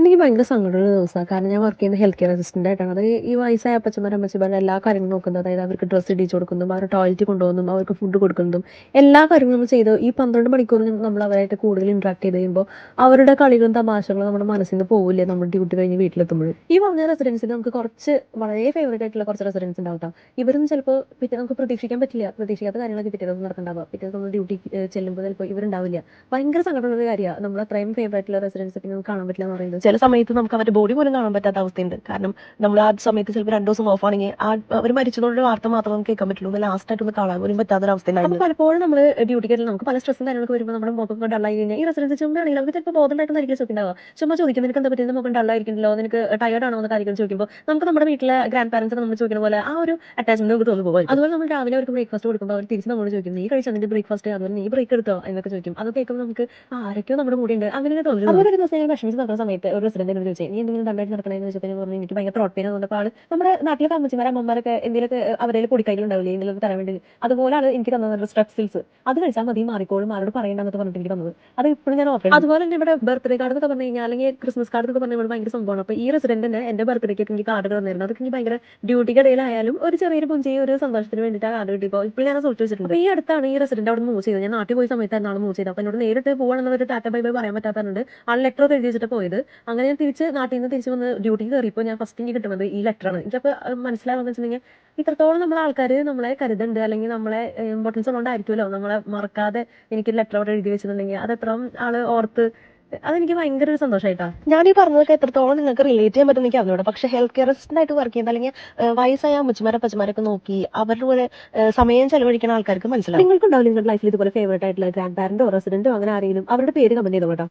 എനിക്ക് ഭയങ്കര സങ്കടമുള്ള ദിവസമാണ്. കാരണം ഞാൻ വർക്ക് ചെയ്യുന്ന ഹെൽത്ത് കെയർ അസിസ്റ്റന്റ് ആയിട്ടാണ്. അത് ഈ വയസ്സായ അപ്പച്ചന്മാർ അമ്മച്ചിമാരുടെ എല്ലാ കാര്യങ്ങളും നോക്കുന്നത്. അതായത് അവർക്ക് ഡ്രസ്സ് ഇടിച്ചു കൊടുക്കുന്നതും അവരുടെ ടോയ്ലറ്റ് കൊണ്ടുപോകുന്നതും അവർക്ക് ഫുഡ് കൊടുക്കുന്നതും എല്ലാ കാര്യങ്ങളും നമ്മൾ ചെയ്ത് ഈ പന്ത്രണ്ട് മണിക്കൂറിനും നമ്മൾ അവരായിട്ട് കൂടുതൽ ഇന്ററാക്ട് ചെയ്ത് കഴിയുമ്പോൾ അവരുടെ കളികളും തമാശകളും നമ്മുടെ മനസ്സിൽ നിന്ന് പോകില്ല നമ്മുടെ ഡ്യൂട്ടി കഴിഞ്ഞ് വീട്ടിലെത്തുമ്പോൾ ഈ പറഞ്ഞ റെസിഡൻസിൽ നമുക്ക് കുറച്ച് വളരെ ഫേവറേറ്റ് ആയിട്ടുള്ള കുറച്ച് റെസിഡൻസ് ഉണ്ടാവും. ഇവരൊന്നും ചിലപ്പോൾ പിറ്റേ നമുക്ക് പ്രതീക്ഷിക്കാൻ പറ്റില്ല. പ്രതീക്ഷിക്കാത്ത കാര്യങ്ങളൊക്കെ പിറ്റേ ദിവസം നടക്കണ്ടാവുക. പിറ്റേ ദിവസം ഡ്യൂട്ടി ചെല്ലുമ്പോൾ ചിലപ്പോൾ ഇവരുണ്ടാവില്ല. ഭയങ്കര സങ്കടമുള്ള കാര്യമാണ്. നമ്മൾ അത്രയും ഫേവറേറ്റ് ഉള്ള റെസിഡൻസ് പിന്നെ നമുക്ക് കാണാൻ പറ്റില്ല എന്ന് പറയുന്നത്. ചില സമയത്ത് നമുക്ക് അവരുടെ ബോഡി പോലും കാണാൻ പറ്റാത്ത അവസ്ഥയുണ്ട്. കാരണം നമ്മൾ ആ സമയത്ത് ചിലപ്പോൾ രണ്ടു ദിവസം ഓഫ് ആണെങ്കിൽ ആ അവർ മരിച്ചതുകൊണ്ട് വാർത്ത മാത്രം നമുക്ക് കേൾക്കാൻ പറ്റുള്ളൂ. ലാസ്റ്റ് ആയിട്ട് ഒന്ന് കാണാൻ പോലും പറ്റാത്ത ഒരു പലപ്പോഴും നമ്മൾ ഡ്യൂട്ടി കയറി നമുക്ക് പല സ്ട്രെസ്സും കാര്യങ്ങളൊക്കെ വരുമ്പോൾ നമ്മുടെ മുഖം കൊണ്ട് ഡള്ളായി കഴിഞ്ഞാൽ ഈ റെസിഡൻസ് ചുമ്മാണെങ്കിൽ അവർക്ക് ചിലപ്പോൾ ബോധമായിട്ടൊന്നായിരിക്കും ചോദിക്കുന്നുണ്ടാവുക ചുമ്മാ ചോദിക്കും നിനക്ക് എന്താ പറ്റിയത്? മുഖം ഡള്ളായിരിക്കണല്ലോ നിനക്ക് ടയർഡ് ആണോ? എന്ന് കാര്യങ്ങൾ ചോദിക്കുമ്പോൾ നമുക്ക് നമ്മുടെ വീട്ടിലെ ഗ്രാൻഡ് പാരൻസ് നമ്മൾ ചോദിക്കുന്ന പോലെ ആ ഒരു അറ്റാച്ച്മെന്റ് നമുക്ക് തോന്നുന്നു പോകും അതുപോലെ നമ്മൾ രാവിലെ അവർക്ക് ബ്രേക്ക്ഫാസ്റ്റ് കൊടുക്കുമ്പോൾ അവർ തിരിച്ച് നമ്മൾ ചോദിക്കും നീ കഴിച്ച? നിന്റെ ബ്രേക്ക്ഫാസ്റ്റ് അതുപോലെ നീ ബ്രേക്ക് എടുത്തോ? എന്നൊക്കെ ചോദിക്കും. അത് കേൾക്കുമ്പോൾ നമുക്ക് ആരൊക്കെയോ നമ്മുടെ കൂടെ ഉണ്ട് അങ്ങനെ തോന്നുന്നു ഒരു ദിവസം ഞാൻ വിഷമിച്ച് നടക്കുന്ന സമയത്ത് ഒരു റെസിഡന്റ് എന്നോട് ചോദിച്ചു നീ എന്തെങ്കിലും തമ്മിലായിട്ട് നടക്കണമെന്ന് ചോദിച്ചപ്പോൾ പറഞ്ഞു എനിക്ക് ഭയങ്കര ത്രോട്ട് പെയിൻ തോന്നുന്നപ്പോൾ ആൾ നമ്മുടെ നാട്ടിലെ അമ്മച്ചിമാരെ അമ്മമാരൊക്കെ എന്തെങ്കിലുമൊക്കെ അവരെ പൊടിക്കൈലുണ്ടാവില്ലേ എന്തെങ്കിലും തരാൻ വേണ്ടി. അതുപോലെ ആണ് എനിക്ക് തന്നത് സ്ട്രെപ്സിൽസ് അത് കഴിച്ചാൽ മതി മാറിക്കോളും ആരോട് പറയണ്ടെന്നൊക്കെ പറഞ്ഞിട്ട് എനിക്ക് തന്നത്. അത് ഇപ്പോഴും ഞാൻ ഓർക്കണം. അതുപോലെ തന്നെ ഇവിടെ ബർത്ത്ഡേ കാർഡ് എന്നൊക്കെ പറഞ്ഞു കഴിഞ്ഞാൽ അല്ലെങ്കിൽ ക്രിസ്മസ് കാർഡ് എന്നൊക്കെ പറഞ്ഞാൽ ഭയങ്കര സംഭവമാണ്. അപ്പോൾ ഈ റെസിഡന്റിന് എന്റെ ബർത്ത്ഡേക്ക് എനിക്ക് കാർഡ് തന്നിരുന്നു. അതൊക്കെ എനിക്ക് ഭയങ്കര ഡ്യൂട്ടിക്ക് ഇടയിലായാലും ഒരു ചെറിയൊരു പുഞ്ചയും ഒരു സന്തോഷത്തിന് വേണ്ടിയിട്ട് ആ കാർഡ് കിട്ടിയപ്പോൾ ഇപ്പോൾ ഞാൻ സൂക്ഷിച്ചു വെച്ചിട്ടുണ്ട്. അപ്പോൾ ഈ അടുത്താണ് ഈ റെസിഡന്റ് അവിടെ മൂവ് ചെയ്തത്. ഞാൻ നാട്ടിൽ പോയി സമയത്താണ് ആൾ മൂവ് ചെയ്തത്. അപ്പോൾ എന്നോട് നേരിട്ട് പോകണമെന്നൊരു ടാറ്റ ബൈ ബൈ പറയാൻ പറ്റാത്തതുകൊണ്ട് ആൾ ലെറ്റർ എഴുതി വെച്ചിട്ട് പോയത്. അങ്ങനെ ഞാൻ തിരിച്ച് നാട്ടിൽ നിന്ന് തിരിച്ച് വന്ന് ഡ്യൂട്ടിക്ക് കയറിയപ്പോൾ ഞാൻ ഫസ്റ്റ് എനിക്ക് കിട്ടുന്നത് ഈ ലെറ്ററാണ് എനിക്കപ്പോൾ മനസ്സിലാവുന്നത് വെച്ചിട്ടുണ്ടെങ്കിൽ ഇത്രത്തോളം നമ്മളെ ആൾക്കാർ നമ്മളെ കരുതുന്നുണ്ട് അല്ലെങ്കിൽ നമ്മളെ ഇമ്പോർട്ടൻസ് ഉള്ളതുകൊണ്ടായിരിക്കുമല്ലോ നമ്മളെ മറക്കാതെ എനിക്ക് ലെറ്റർ അവിടെ എഴുതി വെച്ചിട്ടുണ്ടെങ്കിൽ അത് എത്രയും ആൾ ഓർത്ത് അതെനിക്ക് ഭയങ്കര ഒരു സന്തോഷമായിട്ടാണ് ഞാൻ ഈ പറഞ്ഞതൊക്കെ എത്രത്തോളം നിങ്ങൾക്ക് റിലേറ്റ് ചെയ്യാൻ പറ്റും എനിക്ക് അറിഞ്ഞൂടെ. പക്ഷെ ഹെൽത്ത് കെയർ അസിസ്റ്റന്റ് ആയിട്ട് വർക്ക് ചെയ്യുന്ന അല്ലെങ്കിൽ വയസ്സായ അമ്മച്ചിമാരെ പച്ചമാരൊക്കെ നോക്കി അവരുടെ കൂടെ സമയം ചെലവഴിക്കുന്ന ആൾക്കാർക്ക് മനസ്സിലാവും. നിങ്ങൾക്കുണ്ടാവില്ല നിങ്ങളുടെ ലൈഫിൽ ഇതുപോലെ ഫേവറേറ്റ് ആയിട്ടുള്ള ഗ്രാൻഡ് പാരന്റോ റെസിഡന്റോ അങ്ങനെ ആരെങ്കിലും അവരുടെ പേര് കമന്റ് ചെയ്തോ കേട്ടോ.